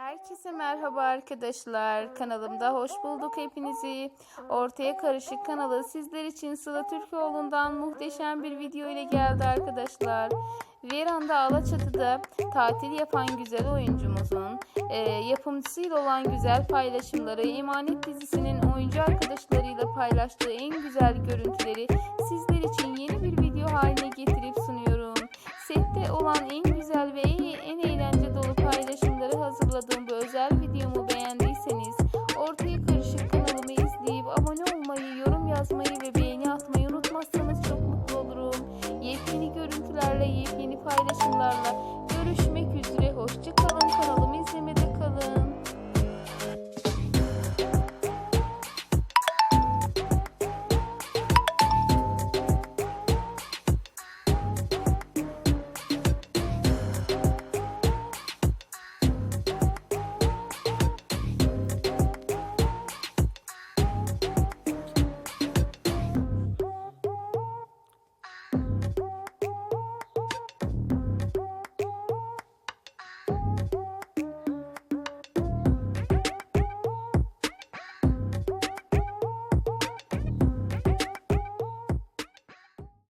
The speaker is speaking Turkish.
Herkese merhaba arkadaşlar. Kanalımda hoş bulduk hepinizi. Ortaya Karışık kanalı sizler için Sıla Türkoğlu'ndan muhteşem bir video ile geldi arkadaşlar. Veranda Alaçatı'da tatil yapan güzel oyuncumuzun e, yapımcısıyla olan güzel paylaşımları Emanet dizisinin oyuncu arkadaşlarıyla paylaştığı en güzel görüntüleri sizler için yeni bir video haline getirip sunuyorum. Sette olan hazırladığım bu özel videomu beğendiyseniz Ortaya Karışık kanalımı izleyip abone olmayı, yorum yazmayı ve beğeni atmayı unutmazsanız çok mutlu olurum. Yepyeni görüntülerle, yepyeni paylaşımlarla